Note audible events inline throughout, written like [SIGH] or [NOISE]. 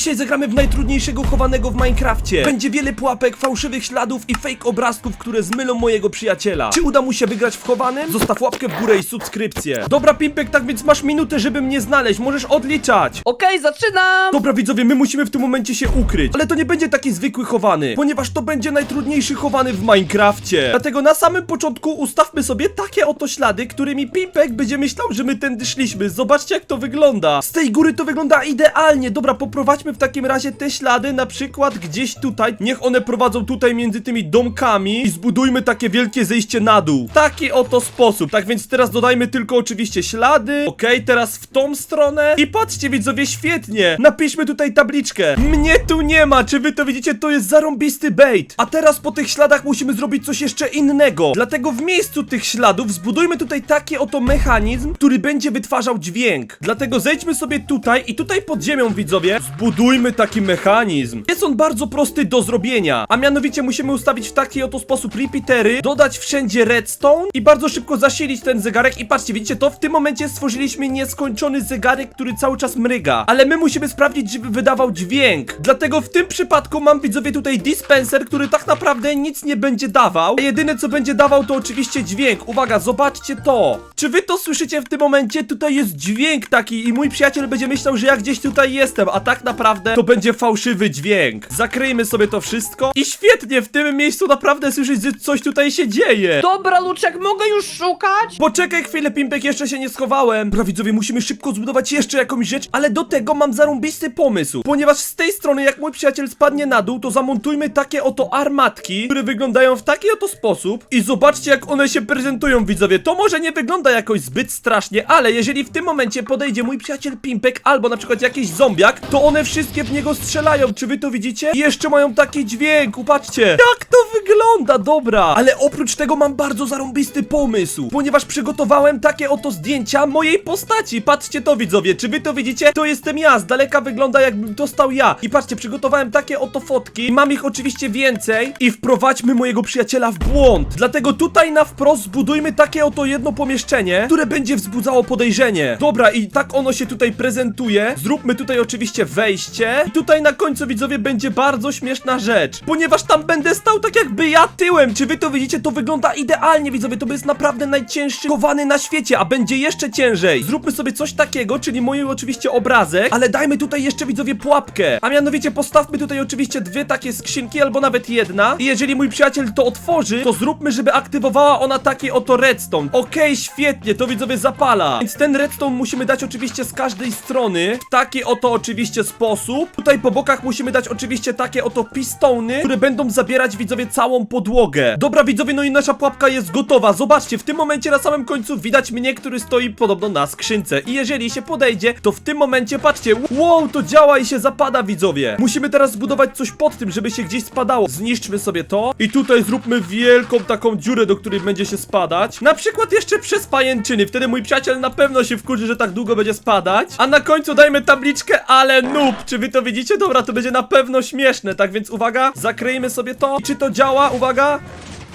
Dzisiaj zagramy w najtrudniejszego chowanego w Minecrafcie. Będzie wiele pułapek, fałszywych śladów i fake obrazków, które zmylą mojego przyjaciela. Czy uda mu się wygrać w chowanym? Zostaw łapkę w górę i subskrypcję. Dobra, Pimpek, tak więc masz minutę, żeby mnie znaleźć. Możesz odliczać. Okej, zaczynam! Dobra widzowie, my musimy w tym momencie się ukryć Ale to nie będzie taki zwykły chowany Ponieważ to będzie najtrudniejszy chowany w Minecrafcie Dlatego na samym początku ustawmy sobie takie oto ślady Którymi Pimpek będzie myślał, że my tędy szliśmy Zobaczcie jak to wygląda Z tej góry to wygląda idealnie Dobra, poprowadźmy w takim razie te ślady Na przykład gdzieś tutaj Niech one prowadzą tutaj między tymi domkami I zbudujmy takie wielkie zejście na dół. Taki oto sposób. Tak więc teraz dodajmy tylko oczywiście ślady. Okej, teraz w tą stronę. I patrzcie widzowie, świetnie. Napiszmy tutaj tabliczkę. Mnie tu nie ma, czy wy to widzicie? To jest zarąbisty bait. A teraz po tych śladach musimy zrobić coś jeszcze innego. Dlatego w miejscu tych śladów zbudujmy tutaj taki oto mechanizm Który będzie wytwarzał dźwięk. Dlatego zejdźmy sobie tutaj i tutaj pod ziemią widzowie. Zbudujmy taki mechanizm. Jest on bardzo prosty do zrobienia A mianowicie musimy ustawić w taki oto sposób repeatery Dodać wszędzie redstone I bardzo szybko zasilić ten zegarek. I patrzcie, widzicie to? W tym momencie stworzyliśmy nieskończony zegarek, który cały czas mryga. Ale my musimy sprawdzić, żeby wydawał dźwięk. Dlatego w tym przypadku mam widzowie tutaj dispenser, który tak naprawdę nic nie będzie dawał. A jedyne co będzie dawał to oczywiście dźwięk. Uwaga, zobaczcie to. Czy wy to słyszycie w tym momencie? Tutaj jest dźwięk taki i mój przyjaciel będzie myślał, że ja gdzieś tutaj jestem. A tak naprawdę to będzie fałszywy dźwięk Zakryjmy sobie to wszystko I świetnie, w tym miejscu naprawdę słyszeć, że coś tutaj się dzieje Dobra, Luczek, mogę już szukać? Poczekaj chwilę, Pimpek, jeszcze się nie schowałem. Dobra, widzowie, musimy szybko zbudować jeszcze jakąś rzecz, ale do tego mam zarąbisty pomysł. Ponieważ z tej strony, jak mój przyjaciel spadnie na dół, to zamontujmy takie oto armatki, które wyglądają w taki oto sposób. I zobaczcie, jak one się prezentują, widzowie. To może nie wygląda jakoś zbyt strasznie, ale jeżeli w tym momencie podejdzie mój przyjaciel Pimpek, albo na przykład jakiś zombiak, to one wszystkie w niego strzelają. Czy wy to widzicie? I jeszcze mają taki dźwięk, upatrzcie. Jak to wygląda, dobra. Ale oprócz tego mam bardzo zarąbisty pomysł, ponieważ przygotowałem takie oto zdjęcia mojej postaci. Patrzcie to, widzowie, czy wy to widzicie? To jestem ja, z daleka wygląda jakbym to stał ja. I patrzcie, przygotowałem takie oto fotki, mam ich oczywiście więcej i wprowadźmy mojego przyjaciela w błąd. Dlatego tutaj na wprost zbudujmy takie oto jedno pomieszczenie, które będzie wzbudzało podejrzenie. Dobra, i tak ono się tutaj prezentuje. Zróbmy tutaj oczywiście wejście. I tutaj na końcu, widzowie, będzie bardzo śmieszna rzecz, ponieważ tam będę stał tak jakby ja tyłem. Czy wy to widzicie? To wygląda idealnie, widzowie, to jest naprawdę najcięższy chowany na świecie, a będzie jeszcze ciężej. Zróbmy sobie coś takiego, czyli mój oczywiście obrazek, ale dajmy tutaj jeszcze widzowie pułapkę. A mianowicie postawmy tutaj oczywiście dwie takie skrzynki, albo nawet jedna. I jeżeli mój przyjaciel to otworzy, to zróbmy, żeby aktywowała ona taki oto redstone. Okej, świetnie, to widzowie zapala. Więc ten redstone musimy dać oczywiście z każdej strony, w taki oto oczywiście sposób. Tutaj po bokach musimy dać oczywiście takie oto pistony, które będą zabierać widzowie całą podłogę. Dobra widzowie, no i nasza pułapka jest gotowa. Zobaczcie, w tym momencie na samym końcu widać mnie, który stoi podobno na skrzynce. I jeżeli się podejdzie, to w tym momencie patrzcie, wow, to działa i się zapada widzowie. Musimy teraz zbudować coś pod tym, żeby się gdzieś spadało. Zniszczmy sobie to i tutaj zróbmy wielką taką dziurę, do której będzie się spadać. Na przykład jeszcze przez pajęczyny, wtedy mój przyjaciel na pewno się wkurzy, że tak długo będzie spadać. A na końcu dajmy tabliczkę, ale noob. Czy wy to widzicie? Dobra, to będzie na pewno śmieszne, tak więc uwaga, zakryjmy sobie to. Czy to działa? Uwaga.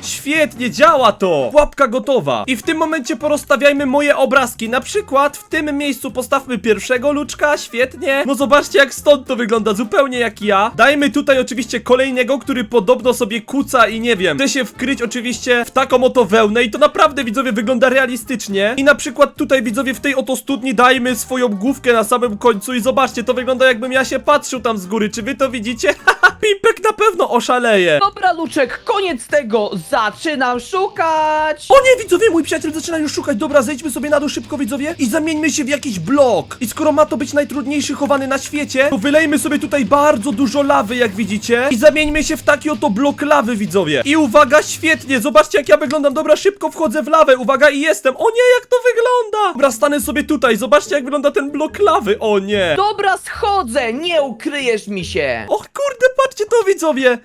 Świetnie, działa to! Pułapka gotowa. I w tym momencie porozstawiajmy moje obrazki. Na przykład w tym miejscu postawmy pierwszego luczka, świetnie. No zobaczcie jak stąd to wygląda, zupełnie jak ja. Dajmy tutaj oczywiście kolejnego, który podobno sobie kuca i nie wiem. Chce się wkryć oczywiście w taką oto wełnę i to naprawdę widzowie wygląda realistycznie. I na przykład tutaj widzowie w tej oto studni dajmy swoją główkę na samym końcu i zobaczcie, to wygląda jakbym ja się patrzył tam z góry. Czy wy to widzicie? [LAUGHS] Haha, Pimpek na pewno oszaleje. Dobra, Luczek, koniec tego! Zaczynam szukać! O nie, widzowie, mój przyjaciel zaczyna już szukać. Dobra, zejdźmy sobie na dół szybko, widzowie, i zamieńmy się w jakiś blok. I skoro ma to być najtrudniejszy chowany na świecie, to wylejmy sobie tutaj bardzo dużo lawy, jak widzicie, i zamieńmy się w taki oto blok lawy, widzowie. I uwaga, świetnie, zobaczcie jak ja wyglądam. Dobra, szybko wchodzę w lawę, uwaga, i jestem. O nie, jak to wygląda. Dobra, stanę sobie tutaj, zobaczcie jak wygląda ten blok lawy. O nie. Dobra, schodzę! Nie ukryjesz mi się! Och kurde, patrzcie to, widzowie.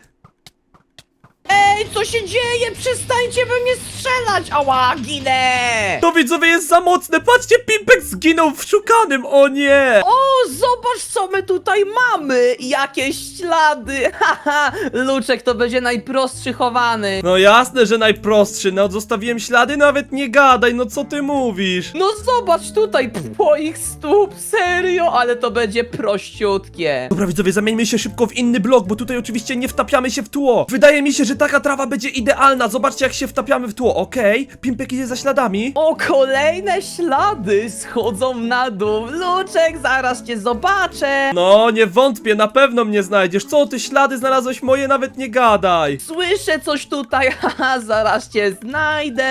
Ej, co się dzieje? Przestańcie we mnie strzelać! Ała, ginę! To widzowie jest za mocne, patrzcie, Pimpek zginął w szukanym, o nie! O, zobacz co my tutaj mamy! Jakieś ślady! [LAUGHS] Haha! Luczek to będzie najprostszy chowany. No jasne, że najprostszy, no zostawiłem ślady, nawet nie gadaj, no co ty mówisz? No zobacz tutaj, twoich stóp, serio, ale to będzie prościutkie. Dobra widzowie, zamieńmy się szybko w inny blok, bo tutaj oczywiście nie wtapiamy się w tło. Wydaje mi się, że taka trawa będzie idealna, zobaczcie jak się wtapiamy w tło, okej? Pimpek idzie za śladami. O, kolejne ślady schodzą na dół. Luczek, zaraz cię zobaczę. No, nie wątpię, na pewno mnie znajdziesz. Co, ty ślady znalazłeś moje, nawet nie gadaj. Słyszę coś tutaj, [LAUGHS] haha, zaraz cię znajdę.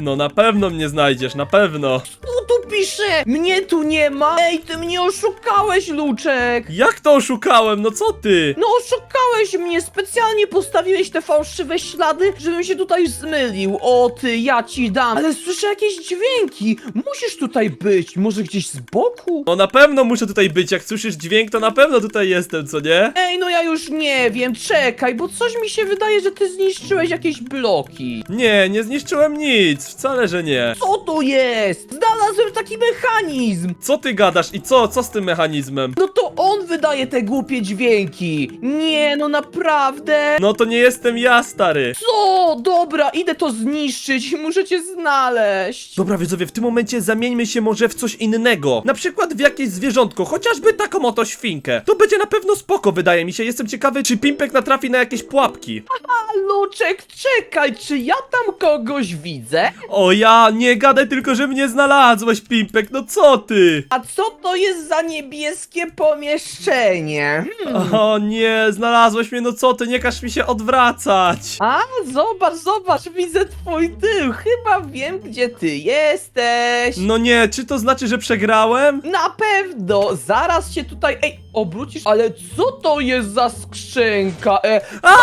No na pewno mnie znajdziesz, na pewno. Co tu pisze? Mnie tu nie ma. Ej, ty mnie oszukałeś, Luczek. Jak to oszukałem, no co ty? No oszukałeś mnie, specjalnie postawiłeś te fałszywe ślady, żebym się tutaj zmylił. O ty, ja ci dam. Ale słyszę jakieś dźwięki. Musisz tutaj być, może gdzieś z boku? No na pewno muszę tutaj być, jak słyszysz dźwięk, to na pewno tutaj jestem, co nie? Ej, no ja już nie wiem, czekaj, bo coś mi się wydaje, że ty zniszczyłeś jakieś bloki. Nie, nie zniszczyłem nic, wcale, że nie. Co to jest? Znalazłem taki mechanizm. Co ty gadasz i co, co z tym mechanizmem? No to on wydaje te głupie dźwięki. Nie, no naprawdę. No to nie jestem ja, stary. Co? Dobra, idę to zniszczyć. Muszę cię znaleźć. Dobra, widzowie, w tym momencie zamieńmy się może w coś innego. Na przykład w jakieś zwierzątko, chociażby taką oto świnkę. To będzie na pewno spoko, wydaje mi się. Jestem ciekawy, czy Pimpek natrafi na jakieś pułapki. A Luczek, czekaj, czy ja tam kogoś widzę? O ja, nie gadaj tylko, że mnie znalazłeś, Pimpek, no co ty? A co to jest za niebieskie pomieszczenie? Hmm. O nie, znalazłeś mnie, no co ty, nie każ mi się odwracać. A, zobacz, zobacz, widzę twój tył. Chyba wiem, gdzie ty jesteś. No nie, czy to znaczy, że przegrałem? Na pewno, zaraz się tutaj, ej, obrócisz, ale co to jest za skrzynka? E, A!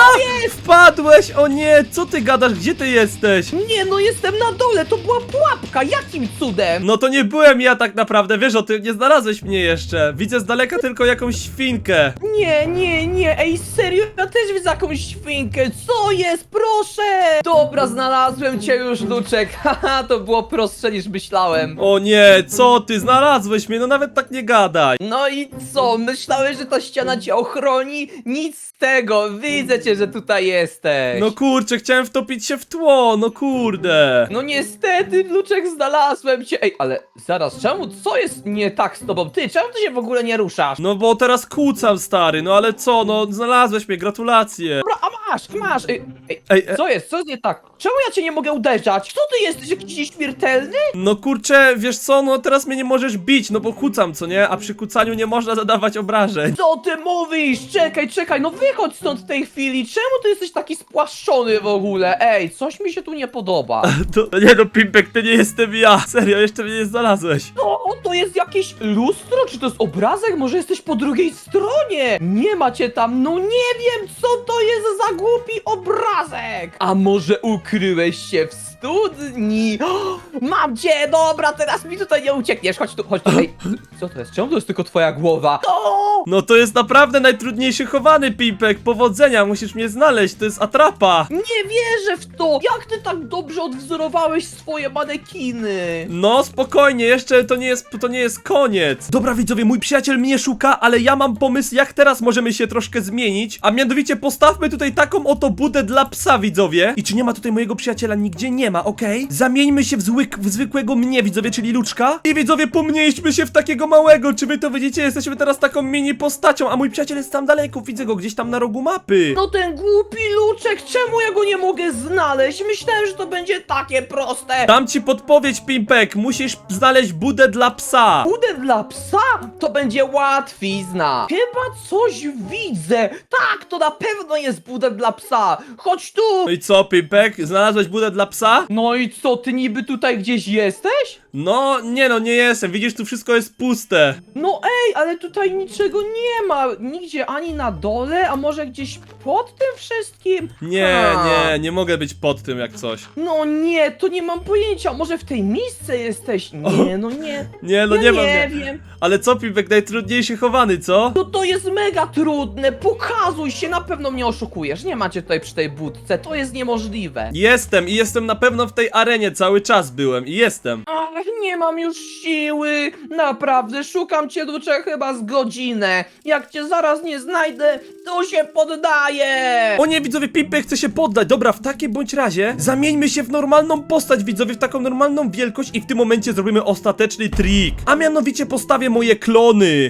O nie, co ty gadasz? Gdzie ty jesteś? nie, no jestem na dole, to była pułapka, jakim cudem? No to nie byłem ja tak naprawdę, wiesz o tym, nie znalazłeś mnie jeszcze. Widzę z daleka tylko jakąś świnkę. Nie, nie, nie, ej, serio, ja też widzę jakąś świnkę, co jest, proszę! Dobra, znalazłem cię już, Luczek, [LAUGHS] haha, to było prostsze niż myślałem. O nie, co ty, znalazłeś mnie, no nawet tak nie gadaj. No i co, myślałeś, że ta ściana cię ochroni? Nic z tego, widzę cię, że tutaj jesteś. No kurczę, chciałem wtopić się w tło, no kurde. No niestety, Luczek, znalazłem cię. Ej, ale zaraz, czemu, co jest nie tak z tobą? Ty, czemu ty się w ogóle nie ruszasz? No bo teraz kłócam, stary, no ale co, no znalazłeś mnie, gratulacje. Dobra, a masz, masz. Ej, ej, Ej, e, co jest, co jest nie tak? Czemu ja cię nie mogę uderzać? Co ty jesteś, jakiś nieśmiertelny? no kurczę, wiesz co, no teraz mnie nie możesz bić, no bo kłócam, co nie? A przy kłócaniu nie można zadawać obrażeń. Co ty mówisz? Czekaj, czekaj, no wychodź stąd w tej chwili. Czemu ty jesteś taki spłaszczony w ogóle? Ej, coś mi się tu nie podoba. [LAUGHS] To, nie no, Pimpek, to nie jestem ja. Serio, jeszcze mnie nie znalazłeś. No, to jest jakieś lustro? Czy to jest obrazek? Może jesteś po drugiej stronie? Nie macie tam, no nie wiem, co to jest za głupi obrazek! A może ukryłeś się w studni? [GASPS] Mam cię, dobra, teraz mi tutaj nie uciekniesz, chodź tu, chodź tutaj. [LAUGHS] Co to jest? Czemu to jest tylko twoja głowa? O! No to jest naprawdę najtrudniejszy chowany, Pimpek. Powodzenia, musisz mnie znaleźć, to jest atrapa. Nie wierzę w to! Jak ty tak dobrze odwzorowałeś swoje manekiny? No spokojnie, jeszcze to nie jest, to nie jest koniec. Dobra widzowie, mój przyjaciel mnie szuka, ale ja mam pomysł, jak teraz możemy się troszkę zmienić. A mianowicie postawmy tutaj taką oto budę dla psa, widzowie. I czy nie ma tutaj mojego przyjaciela? Nigdzie nie ma, okej? Zamieńmy się w, zwyk, w zwykłego mnie, widzowie, czyli Luczka. I widzowie, pomniejszmy się w takiego małego. Czy wy to widzicie? Jesteśmy teraz taką mini postacią, a mój przyjaciel jest tam daleko. Widzę go gdzieś tam na rogu mapy. No ten głupi luczek, czemu ja go nie mogę znaleźć? Myślałem, że to będzie takie proste. Dam ci podpowiedź, Pimpek. Musisz znaleźć budę dla psa. Budę dla psa? To będzie łatwizna. Chyba coś widzę. Tak, to na pewno jest budę dla psa. Chodź tu. No i co, Pimpek? Znalazłeś budę dla psa? No i co, ty niby tutaj gdzieś jesteś? No, nie no, nie jestem, widzisz, tu wszystko jest puste. No ej, ale tutaj niczego nie ma. Nigdzie ani na dole, a może gdzieś pod tym wszystkim? Nie, Ha. nie, nie mogę być pod tym jak coś. No nie, to nie mam pojęcia. Może w tej misce jesteś? Nie, no nie. Nie, no ja nie mam. nie Nie. wiem. Ale co, Pipek, najtrudniejszy chowany, co? No to jest mega trudne. Pokazuj się, na pewno mnie oszukujesz. Nie macie tutaj przy tej budce, to jest niemożliwe. Jestem i jestem na pewno w tej arenie, cały czas byłem i jestem. Ach, nie mam już siły. Naprawdę, szukam cię ducze chyba z godzinę. Jak cię zaraz nie znajdę, to się poddaję. O nie, widzowie, Pipek chce się poddać. Dobra, w takim bądź razie zamieńmy się w normalną postać, widzowie, w taką normalną wielkość i w tym momencie zrobimy ostateczny trik. A mianowicie postawię moje klony.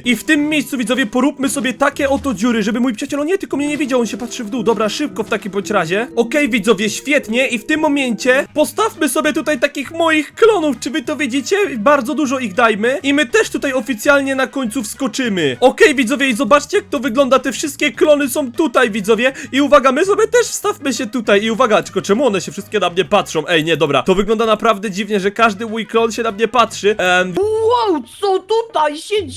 I w tym miejscu, widzowie, poróbmy sobie takie oto dziury, żeby mój przyjaciel, o nie, tylko mnie nie widział, on się patrzy w dół. Dobra, szybko w takim bądź razie. Okej, widzowie, świetnie. I w tym momencie postawmy sobie tutaj takich moich klonów. Czy wy to widzicie? Bardzo dużo ich dajmy. I my też tutaj oficjalnie na końcu wskoczymy. Okej, widzowie, i zobaczcie, jak to wygląda. Te wszystkie klony są tutaj, widzowie. I uwaga, my sobie też wstawmy się tutaj. I uwaga, tylko czemu one się wszystkie na mnie patrzą? Ej, nie, dobra. To wygląda naprawdę dziwnie, że każdy mój klon się na mnie patrzy. Em, Wow, co tutaj się dzieje?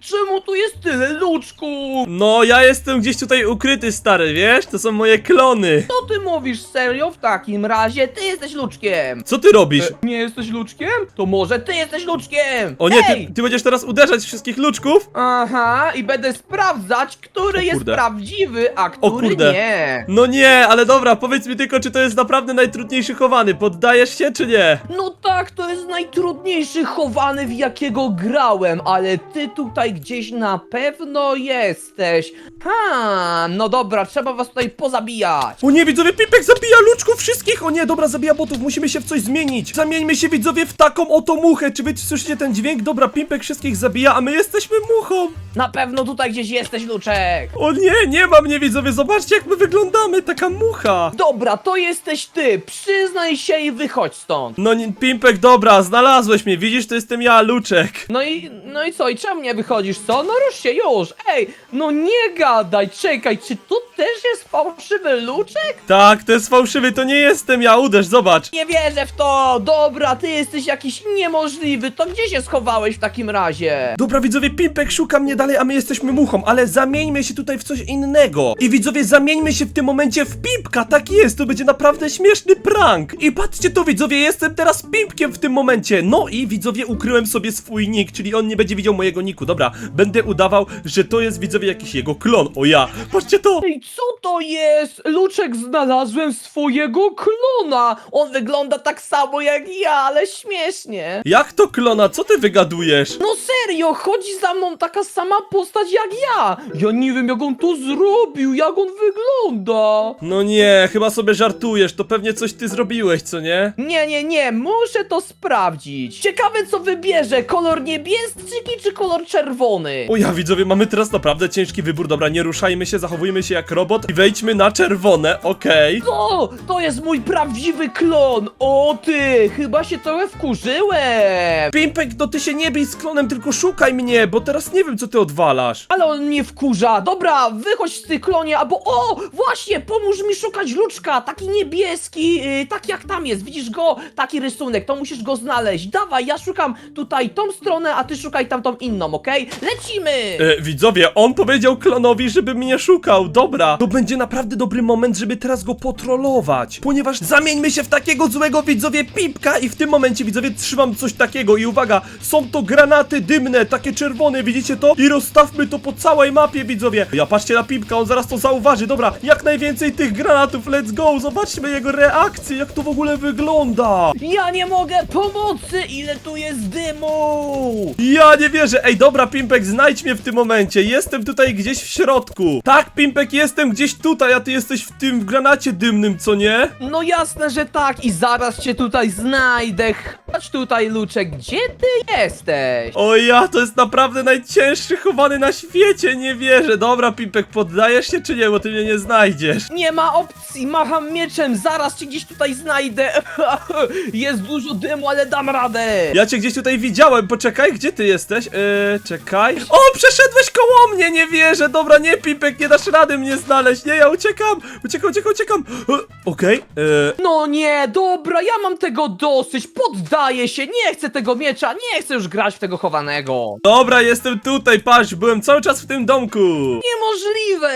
Czemu tu jest tyle luczków? no, ja jestem gdzieś tutaj ukryty, stary, wiesz? To są moje klony. Co ty mówisz serio? W takim razie ty jesteś luczkiem. Co ty robisz? E, nie jesteś luczkiem? To może ty jesteś luczkiem. O nie, ty, ty będziesz teraz uderzać wszystkich luczków? Aha, i będę sprawdzać, który O jest kurde. prawdziwy, a który kurde. nie. No nie, ale dobra, powiedz mi tylko, czy to jest naprawdę najtrudniejszy chowany. Poddajesz się, czy nie? No tak, to jest najtrudniejszy chowany, w jakiego grałem, ale ty tutaj gdzieś na pewno jesteś. Ha, no dobra, trzeba was tutaj pozabijać. O nie, widzowie, Pipek zabija luczków wszystkich! O nie, dobra, zabija botów, musimy się w coś zmienić. Zamieńmy się, widzowie, w taką oto muchę. Czy wy słyszycie ten dźwięk? Dobra, Pipek wszystkich zabija, a my jesteśmy muchą. Na pewno tutaj gdzieś jesteś, Luczek. O nie, nie ma mnie, widzowie, zobaczcie, jak my wyglądamy, taka mucha. Dobra, to jesteś ty. Przyznaj się i wychodź stąd. No, nie, Pimpek, dobra, znalazłeś mnie, widzisz, to jestem ja, Luczek. No i, no i co, i czemu nie wychodzisz, co? No rusz się już, ej, no nie gadaj, czekaj, czy tu też jest fałszywy Luczek? Tak, to jest fałszywy, to nie jestem ja, uderz, zobacz. Nie wierzę w to, dobra, ty jesteś jakiś niemożliwy, to gdzie się schowałeś w takim razie? Dobra, widzowie, Pimpek szuka mnie dalej, a my jesteśmy muchą, ale zamieńmy się tutaj w coś innego. I widzowie, zamieńmy się w tym momencie w Pimpka, tak jest, to będzie naprawdę śmieszny prank. I patrzcie to, widzowie, jestem teraz Pimpkiem w tym momencie. No i widzowie, ukryłem sobie swój nick, czyli on nie będzie widział mojego niku. Dobra, będę udawał, że to jest, widzowie, jakiś jego klon. O ja, patrzcie to. Ej, co to jest? Luczek, znalazłem swojego klona, on wygląda tak samo jak ja, ale śmiesznie. Jak to klona? Co ty wygadujesz? No serio, chodzi za mną taka sama postać jak ja. Ja nie wiem jak on to zrobił, jak on wygląda. No nie, chyba sobie żartujesz, to pewnie coś ty zrobiłeś, co nie? Nie, nie, nie, muszę to sprawdzić. Ciekawe co wybierze, kolor niebieski czy kolor czerwony? O ja widzowie, mamy teraz naprawdę ciężki wybór. Dobra, nie ruszajmy się, zachowujmy się jak robot i wejdźmy na czerwone, okej. To, to jest mój prawdziwy klon. O ty, chyba się trochę wkurzyłem. Pimpek, no ty się nie bij z klonem, tylko szukaj mnie, bo teraz nie wiem co ty odwalasz. Ale on mnie wkurza. Dobra, wychodź z tych klonie, albo o, właśnie, pomóż mi szukać luczka. Taki niebieski, yy, taki jak tam jest. Widzisz go? Taki rysunek, to musisz go znaleźć. Dawaj, ja szukam tutaj tą stronę, a ty szukaj tamtą inną, okej? Lecimy! E, widzowie, on powiedział klonowi, żeby mnie szukał. Dobra, to będzie naprawdę dobry moment, żeby teraz go potrolować. Ponieważ zamieńmy się w takiego złego widzowie Pipka i w tym momencie widzowie trzymam coś takiego i uwaga, są to granaty dymne, takie czerwone, widzicie to? I rozstawmy to po całej mapie widzowie. Ja patrzcie na Pipka, on zaraz to zauważy. Dobra, jak najwięcej tych granatów, let's go. Zobaczmy jego reakcję, jak to w ogóle wygląda. Ja nie mogę pomocy! Ile tu jest dymu! Ja nie wierzę! Ej, dobra, Pimpek, znajdź mnie w tym momencie. Jestem tutaj gdzieś w środku. Tak, Pimpek, jestem gdzieś tutaj, a ty jesteś w tym granacie dymnym, co nie? No jasne, że tak i zaraz cię tutaj znajdę. Chodź tutaj, Luczek, gdzie ty jesteś? O ja, to jest naprawdę najcięższy chowany na świecie, nie wierzę. Dobra, Pimpek, poddajesz się czy nie, bo ty mnie nie znajdziesz. Nie ma opcji, macham mieczem, zaraz cię gdzieś tutaj znajdę. [LAUGHS] Jest dużo dymu, ale dam radę. Ja cię gdzieś tutaj widziałem, poczekaj, gdzie ty jesteś? Eee, czekaj. O, przeszedłeś koło mnie, nie wierzę. Dobra, nie, Pimpek, nie dasz rady mnie znaleźć. Nie, ja uciekam. Uciekam, uciekam, uciekam. E, Okej, e, No nie, dobra, ja mam tego dosyć, poddaję się, nie chcę tego miecza, nie chcę już grać w tego chowanego. dobra, jestem tutaj, patrz, byłem cały czas w tym domku. Niemożliwe,